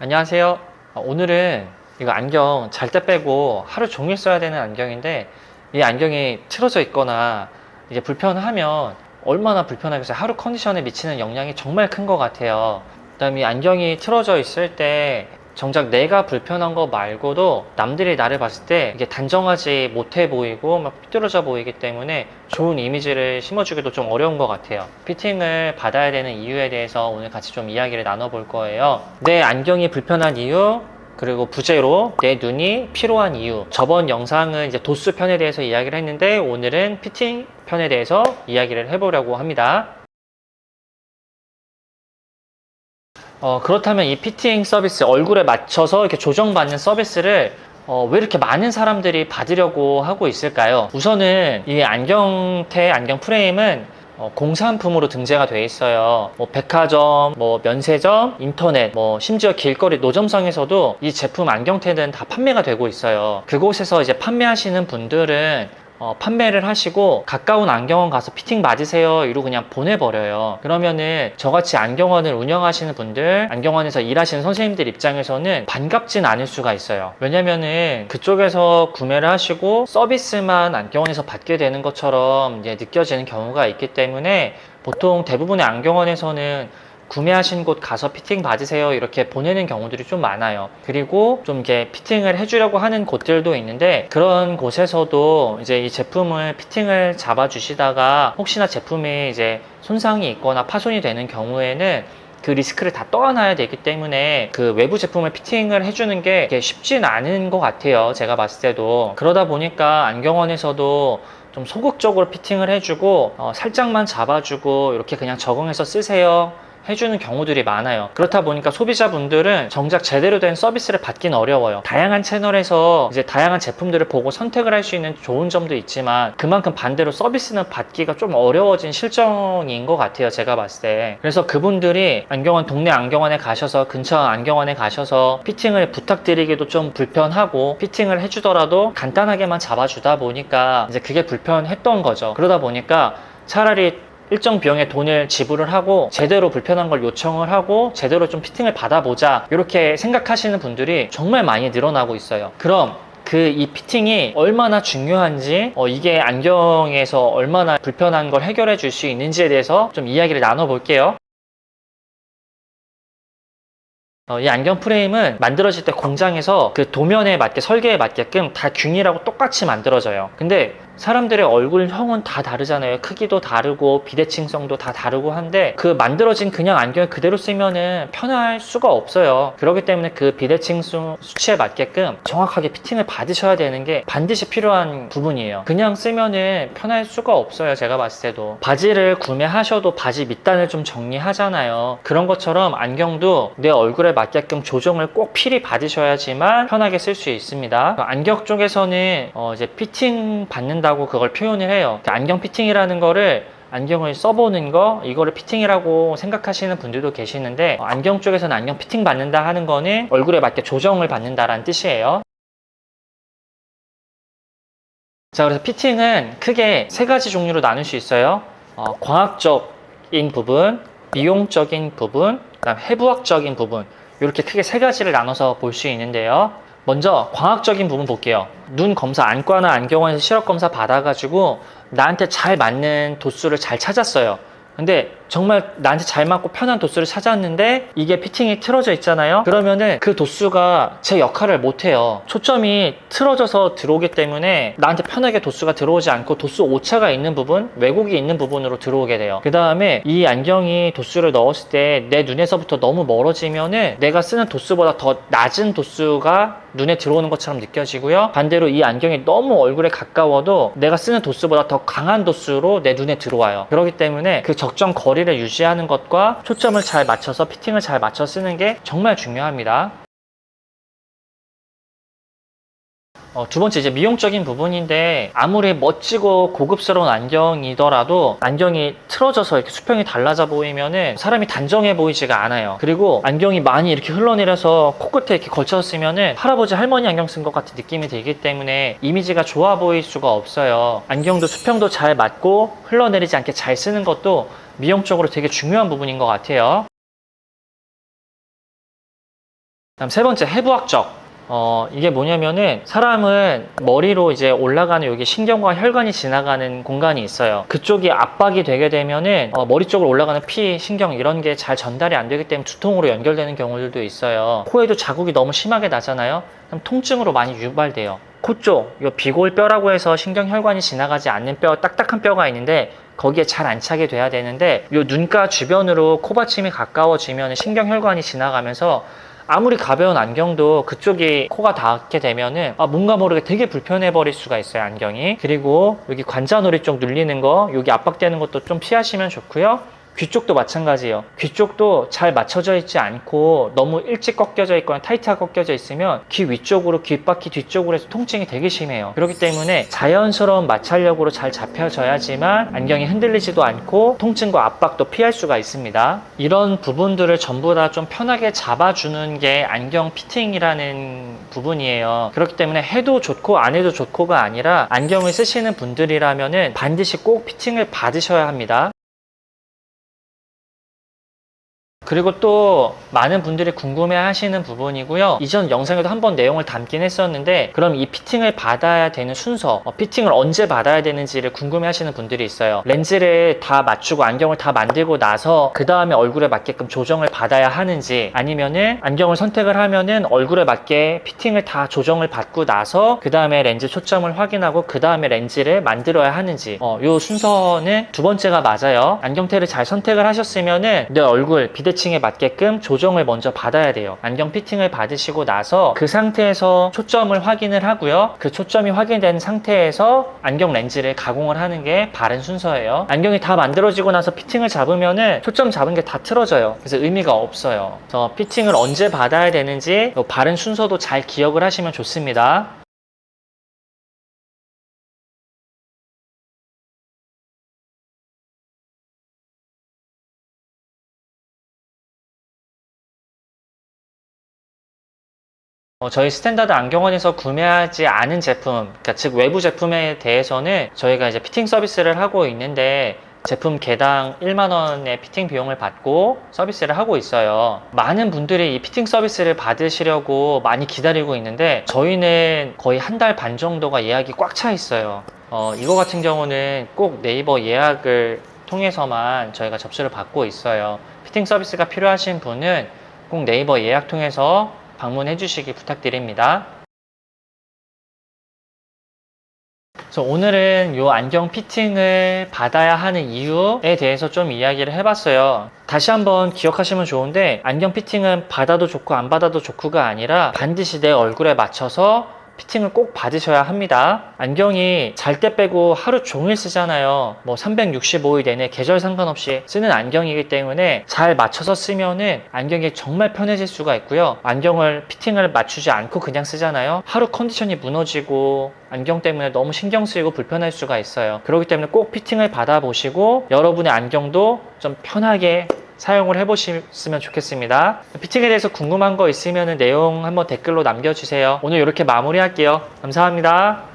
안녕하세요. 어, 오늘은 이거 안경 잘 때 빼고 하루 종일 써야 되는 안경인데 이 안경이 틀어져 있거나 이제 불편하면 얼마나 불편하겠어요. 하루 컨디션에 미치는 영향이 정말 큰 것 같아요. 그다음에 이 안경이 틀어져 있을 때 정작 내가 불편한 거 말고도 남들이 나를 봤을 때 이게 단정하지 못해 보이고 막 삐뚤어져 보이기 때문에 좋은 이미지를 심어주기도 좀 어려운 것 같아요. 피팅을 받아야 되는 이유에 대해서 오늘 같이 좀 이야기를 나눠볼 거예요. 내 안경이 불편한 이유, 그리고 부제로 내 눈이 피로한 이유. 저번 영상은 이제 도수 편에 대해서 이야기를 했는데 오늘은 피팅 편에 대해서 이야기를 해보려고 합니다. 어, 그렇다면 이 피팅 서비스, 얼굴에 맞춰서 이렇게 조정받는 서비스를 어, 왜 이렇게 많은 사람들이 받으려고 하고 있을까요? 우선은 이 안경테, 안경 프레임은 어, 공산품으로 등재가 돼 있어요. 뭐 백화점, 뭐 면세점, 인터넷, 뭐 심지어 길거리 노점상에서도 이 제품 안경테는 다 판매가 되고 있어요. 그곳에서 이제 판매하시는 분들은 어, 판매를 하시고 가까운 안경원 가서 피팅 맞으세요 이러고 그냥 보내버려요. 그러면은 저같이 안경원을 운영하시는 분들 안경원에서 일하시는 선생님들 입장에서는 반갑진 않을 수가 있어요. 왜냐면은 그쪽에서 구매를 하시고 서비스만 안경원에서 받게 되는 것처럼 이제 느껴지는 경우가 있기 때문에 보통 대부분의 안경원에서는 구매하신 곳 가서 피팅 받으세요. 이렇게 보내는 경우들이 좀 많아요. 그리고 좀 이게 피팅을 해주려고 하는 곳들도 있는데 그런 곳에서도 이제 이 제품을 피팅을 잡아 주시다가 혹시나 제품이 이제 손상이 있거나 파손이 되는 경우에는 그 리스크를 다 떠안아야 되기 때문에 그 외부 제품을 피팅을 해주는 게 쉽진 않은 것 같아요. 제가 봤을 때도. 그러다 보니까 안경원에서도 좀 소극적으로 피팅을 해주고 어, 살짝만 잡아주고 이렇게 그냥 적응해서 쓰세요 해주는 경우들이 많아요. 그렇다 보니까 소비자분들은 정작 제대로 된 서비스를 받긴 어려워요. 다양한 채널에서 이제 다양한 제품들을 보고 선택을 할 수 있는 좋은 점도 있지만 그만큼 반대로 서비스는 받기가 좀 어려워진 실정인 것 같아요. 제가 봤을 때. 그래서 그분들이 안경원, 동네 안경원에 가셔서 근처 안경원에 가셔서 피팅을 부탁드리기도 좀 불편하고 피팅을 해주더라도 간단하게만 잡아주다 보니까 이제 그게 불편했던 거죠. 그러다 보니까 차라리 일정 비용의 돈을 지불을 하고 제대로 불편한 걸 요청을 하고 제대로 좀 피팅을 받아보자 이렇게 생각하시는 분들이 정말 많이 늘어나고 있어요. 그럼 그이 피팅이 얼마나 중요한지 어, 이게 안경에서 얼마나 불편한 걸 해결해 줄 수 있는지에 대해서 좀 이야기를 나눠 볼게요. 어, 이 안경 프레임은 만들어질 때 공장에서 그 도면에 맞게 설계에 맞게끔 다 균일하고 똑같이 만들어져요. 근데 사람들의 얼굴형은 다 다르잖아요. 크기도 다르고 비대칭성도 다 다르고 한데 그 만들어진 그냥 안경을 그대로 쓰면은 편할 수가 없어요. 그렇기 때문에 그 비대칭성 수치에 맞게끔 정확하게 피팅을 받으셔야 되는 게 반드시 필요한 부분이에요. 그냥 쓰면은 편할 수가 없어요. 제가 봤을 때도 바지를 구매하셔도 바지 밑단을 좀 정리하잖아요. 그런 것처럼 안경도 내 얼굴에 맞게끔 조정을 꼭 필히 받으셔야지만 편하게 쓸 수 있습니다. 안경 쪽에서는 어 이제 피팅 받는 다고 그걸 표현을 해요. 그 안경 피팅이라는 거를 안경을 써보는 거 이거를 피팅이라고 생각하시는 분들도 계시는데 어, 안경 쪽에서는 안경 피팅 받는다 하는 거는 얼굴에 맞게 조정을 받는다라는 뜻이에요. 자 그래서 피팅은 크게 세 가지 종류로 나눌 수 있어요. 어, 광학적인 부분, 미용적인 부분, 그다음 해부학적인 부분 이렇게 크게 세 가지를 나눠서 볼 수 있는데요. 먼저 광학적인 부분 볼게요. 눈 검사 안과나 안경원에서 시력 검사 받아가지고 나한테 잘 맞는 도수를 잘 찾았어요. 근데 정말 나한테 잘 맞고 편한 도수를 찾았는데 이게 피팅이 틀어져 있잖아요. 그러면은 그 도수가 제 역할을 못 해요. 초점이 틀어져서 들어오기 때문에 나한테 편하게 도수가 들어오지 않고 도수 오차가 있는 부분, 왜곡이 있는 부분으로 들어오게 돼요. 그 다음에 이 안경이 도수를 넣었을 때 내 눈에서부터 너무 멀어지면은 내가 쓰는 도수보다 더 낮은 도수가 눈에 들어오는 것처럼 느껴지고요. 반대로 이 안경이 너무 얼굴에 가까워도 내가 쓰는 도수보다 더 강한 도수로 내 눈에 들어와요. 그렇기 때문에 그 적정 거리 를 유지하는 것과 초점을 잘 맞춰서 피팅을 잘 맞춰 쓰는 게 정말 중요합니다. 어, 두 번째 이제 미용적인 부분인데 아무리 멋지고 고급스러운 안경이더라도 안경이 틀어져서 이렇게 수평이 달라져 보이면은 사람이 단정해 보이지가 않아요. 그리고 안경이 많이 이렇게 흘러내려서 코끝에 이렇게 걸쳐 쓰면은 할아버지 할머니 안경 쓴 것 같은 느낌이 들기 때문에 이미지가 좋아 보일 수가 없어요. 안경도 수평도 잘 맞고 흘러내리지 않게 잘 쓰는 것도 미용적으로 되게 중요한 부분인 것 같아요. 다음 세 번째 해부학적. 어, 이게 뭐냐면은 사람은 머리로 이제 올라가는 여기 신경과 혈관이 지나가는 공간이 있어요. 그쪽이 압박이 되게 되면은 어, 머리 쪽으로 올라가는 피, 신경 이런 게 잘 전달이 안 되기 때문에 두통으로 연결되는 경우들도 있어요. 코에도 자국이 너무 심하게 나잖아요. 그럼 통증으로 많이 유발돼요. 코 쪽, 요 비골뼈라고 해서 신경혈관이 지나가지 않는 뼈, 딱딱한 뼈가 있는데 거기에 잘 안 차게 돼야 되는데 요 눈가 주변으로 코받침이 가까워지면 신경혈관이 지나가면서 아무리 가벼운 안경도 그쪽이 코가 닿게 되면은 아, 뭔가 모르게 되게 불편해 버릴 수가 있어요 안경이. 그리고 여기 관자놀이 쪽 눌리는 거 여기 압박되는 것도 좀 피하시면 좋고요 귀 쪽도 마찬가지예요. 귀 쪽도 잘 맞춰져 있지 않고 너무 일찍 꺾여져 있거나 타이트하게 꺾여져 있으면 귀 위쪽으로 귓바퀴 뒤쪽으로 해서 통증이 되게 심해요. 그렇기 때문에 자연스러운 마찰력으로 잘 잡혀져야지만 안경이 흔들리지도 않고 통증과 압박도 피할 수가 있습니다. 이런 부분들을 전부 다 좀 편하게 잡아주는 게 안경 피팅이라는 부분이에요. 그렇기 때문에 해도 좋고 안 해도 좋고가 아니라 안경을 쓰시는 분들이라면은 반드시 꼭 피팅을 받으셔야 합니다. 그리고 또 많은 분들이 궁금해 하시는 부분이고요. 이전 영상에도 한번 내용을 담긴 했었는데 그럼 이 피팅을 받아야 되는 순서, 어, 피팅을 언제 받아야 되는지를 궁금해 하시는 분들이 있어요. 렌즈를 다 맞추고 안경을 다 만들고 나서 그 다음에 얼굴에 맞게끔 조정을 받아야 하는지 아니면은 안경을 선택을 하면은 얼굴에 맞게 피팅을 다 조정을 받고 나서 그 다음에 렌즈 초점을 확인하고 그 다음에 렌즈를 만들어야 하는지 어, 요 순서는 두 번째가 맞아요. 안경테를 잘 선택을 하셨으면은 내 얼굴 비대칭 에 맞게끔 조정을 먼저 받아야 돼요. 안경 피팅을 받으시고 나서 그 상태에서 초점을 확인을 하고요. 그 초점이 확인된 상태에서 안경 렌즈를 가공을 하는 게 바른 순서예요. 안경이 다 만들어지고 나서 피팅을 잡으면은 초점 잡은 게 다 틀어져요. 그래서 의미가 없어요. 그래서 피팅을 언제 받아야 되는지 요 바른 순서도 잘 기억을 하시면 좋습니다. 어, 저희 스탠다드 안경원에서 구매하지 않은 제품, 그러니까 즉 외부 제품에 대해서는 저희가 이제 피팅 서비스를 하고 있는데 제품 개당 1만원의 피팅 비용을 받고 서비스를 하고 있어요. 많은 분들이 이 피팅 서비스를 받으시려고 많이 기다리고 있는데 저희는 거의 한 달 반 정도가 예약이 꽉 차 있어요. 어, 이거 같은 경우는 꼭 네이버 예약을 통해서만 저희가 접수를 받고 있어요. 피팅 서비스가 필요하신 분은 꼭 네이버 예약 통해서 방문해 주시기 부탁드립니다. 그래서 오늘은 이 안경 피팅을 받아야 하는 이유에 대해서 좀 이야기를 해봤어요. 다시 한번 기억하시면 좋은데 안경 피팅은 받아도 좋고 안 받아도 좋고가 아니라 반드시 내 얼굴에 맞춰서 피팅을 꼭 받으셔야 합니다. 안경이 잘 때 빼고 하루 종일 쓰잖아요. 뭐 365일 내내 계절 상관없이 쓰는 안경이기 때문에 잘 맞춰서 쓰면은 안경이 정말 편해질 수가 있고요. 안경을 피팅을 맞추지 않고 그냥 쓰잖아요. 하루 컨디션이 무너지고 안경 때문에 너무 신경 쓰이고 불편할 수가 있어요. 그렇기 때문에 꼭 피팅을 받아보시고 여러분의 안경도 좀 편하게 사용을 해보셨으면 좋겠습니다. 피팅에 대해서 궁금한 거 있으면 내용 한번 댓글로 남겨주세요. 오늘 이렇게 마무리할게요. 감사합니다.